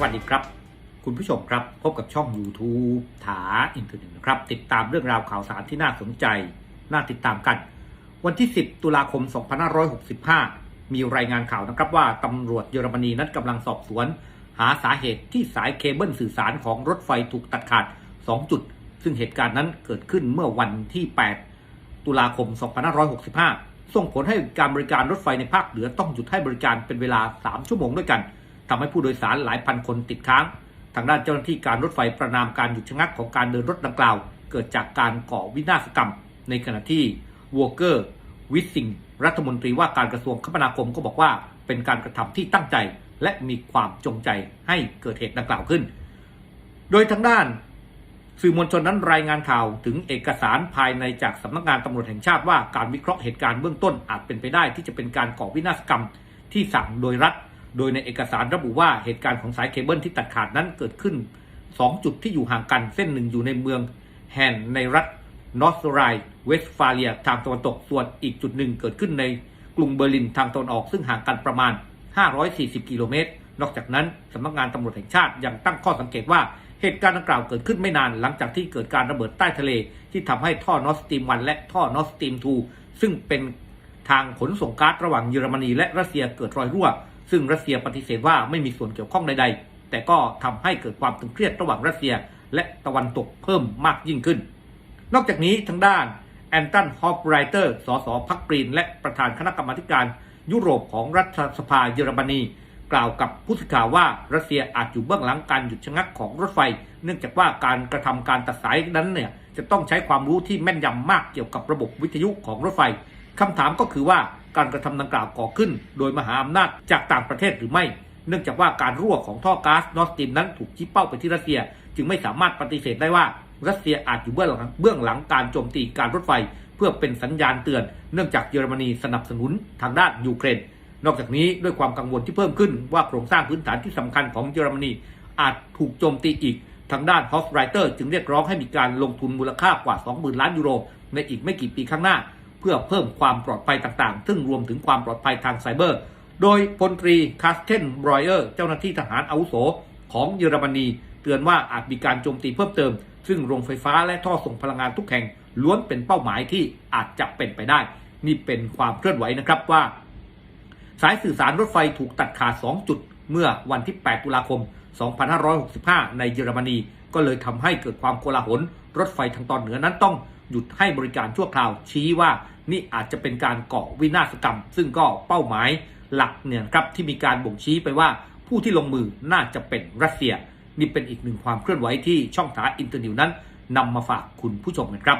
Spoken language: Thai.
วัสดีครับ คุณผู้ชมครับพบกับช่อง YouTube ถาอินเทอร์เน็ตนะครับ ติดตามเรื่องราวข่าวสารที่น่าสนใจ น่าติดตามกัน วันที่ 10 ตุลาคม 2565 มีรายงานข่าวนะครับว่าตำรวจเยอรมนีนั้นกำลังสอบสวน หาสาเหตุที่สายเคเบิลสื่อสารของรถไฟถูกตัดขาด 2 จุด ซึ่งเหตุการณ์นั้นเกิดขึ้นเมื่อวันที่ 8 ตุลาคม 2565 ส่งผลให้การบริการรถไฟในภาคเหนือต้องหยุดให้บริการเป็นเวลา 3 ชั่วโมงด้วยกัน ทำให้ผู้โดยสารหลายพันคนติดค้าง ทางด้านเจ้าหน้าที่การรถไฟประนามการหยุดชะงักของการเดินรถดังกล่าว เกิดจากการก่อวินาศกรรม ในขณะที่วอเกอร์วิสิงรัฐมนตรีว่าการกระทรวงคมนาคมก็บอกว่า เป็นการกระทำที่ตั้งใจ และมีความจงใจให้เกิดเหตุดังกล่าวขึ้น โดยทางด้านสื่อมวลชนนั้นรายงานข่าวถึงเอกสารภายในจากสำนักงานตำรวจแห่งชาติว่าการวิเคราะห์เหตุการณ์เบื้องต้นอาจเป็นไปได้ที่จะเป็นการก่อวินาศกรรมที่สั่งโดยรัฐ โดยในเอกสารระบุว่าเหตุการณ์ของสายเคเบิลที่ตัดขาดนั้นเกิดขึ้น 2 จุดที่อยู่ห่างกันเส้นหนึ่งอยู่ในเมืองแฮนในรัฐนอร์ทไรเวสฟาเลียทางตะวันตกส่วนอีกจุดหนึ่งเกิดขึ้นในกรุงเบอร์ลินทางตะวันออกซึ่งห่างกันประมาณ 540 กิโลเมตร นอกจากนั้นสำนักงานตำรวจแห่งชาติยังตั้งข้อสังเกตว่าเหตุการณ์ดังกล่าวเกิดขึ้นไม่นานหลังจากที่เกิดการระเบิดใต้ทะเล ที่ทำให้ท่อนอสตีม1และท่อนอสตีม2ซึ่งเป็นทางขนส่งก๊าซระหว่างเยอรมนีและรัสเซียเกิดรอยรั่ว ซึ่งรัสเซียปฏิเสธว่าไม่มีส่วนเกี่ยวข้องใดๆ แต่ก็ทำให้เกิดความตึงเครียดระหว่างรัสเซียและตะวันตกเพิ่มมากยิ่งขึ้น นอกจากนี้ทางด้านแอนตันฮอปไรเตอร์ สสพักกรีน และประธานคณะกรรมาการยุโรปของรัฐสภาเยอรมนี กล่าวกับผู้สื่อข่าวว่ารัสเซียอาจอยู่เบื้องหลังการหยุดชะงักของรถไฟ เนื่องจากว่าการกระทำการตัดสายนั้นเนี่ยจะต้องใช้ความรู้ที่แม่นยำมากเกี่ยวกับระบบวิทยุของรถไฟคำถามก็คือว่า การกระทำดังกล่าวก่อขึ้น โดยมหาอำนาจจากต่างประเทศหรือไม่ เนื่องจากว่าการรั่วของท่อก๊าซนอร์สตีมนั้นถูกชี้เป้าไปที่รัสเซีย จึงไม่สามารถปฏิเสธได้ว่ารัสเซียอาจอยู่เบื้องหลังเบื้องหลังการโจมตีการรถไฟ เพื่อเป็นสัญญาณเตือน เนื่องจากเยอรมนีสนับสนุนทางด้านยูเครน นอกจากนี้ด้วยความกังวลที่เพิ่มขึ้นว่าโครงสร้างพื้นฐานที่สำคัญของเยอรมนีอาจถูกโจมตีอีกทางด้านฮอฟไรเตอร์จึงเรียกร้องให้มีการลงทุนมูลค่ากว่า 20,000 ล้านยูโร ในอีกไม่กี่ปีข้างหน้า พื่อเพิ่มความปลอดภัยต่างๆ ซึ่งรวมถึงความปลอดภัยทางไซเบอร์ โดยพลตรีคาสเทนบรอยเออร์ เจ้าหน้าที่ทหารอาวุโสของเยอรมนี เตือนว่าอาจมีการโจมตีเพิ่มเติม ซึ่งโรงไฟฟ้าและท่อส่งพลังงานทุกแห่งล้วนเป็นเป้าหมายที่อาจจะเป็นไปได้ นี่เป็นความเคลื่อนไหวนะครับว่า สายสื่อสารรถไฟถูกตัดขาด 2 จุด เมื่อวันที่ 8 ตุลาคม 2565 ในเยอรมนี ก็เลยทำให้เกิดความโกลาหล รถไฟทางตอนเหนือนั้นต้อง หยุดให้บริการชั่วคราวชี้ว่านี่อาจจะเป็นการก่อวินาศกรรม ซึ่งก็เป้าหมายหลักเนี่ยครับที่มีการบ่งชี้ไปว่าผู้ที่ลงมือน่าจะเป็นรัสเซีย นี่เป็นอีกหนึ่งความเคลื่อนไหวที่ช่องทางอินเตอร์นิวนั้นนำมาฝากคุณผู้ชมกันครับ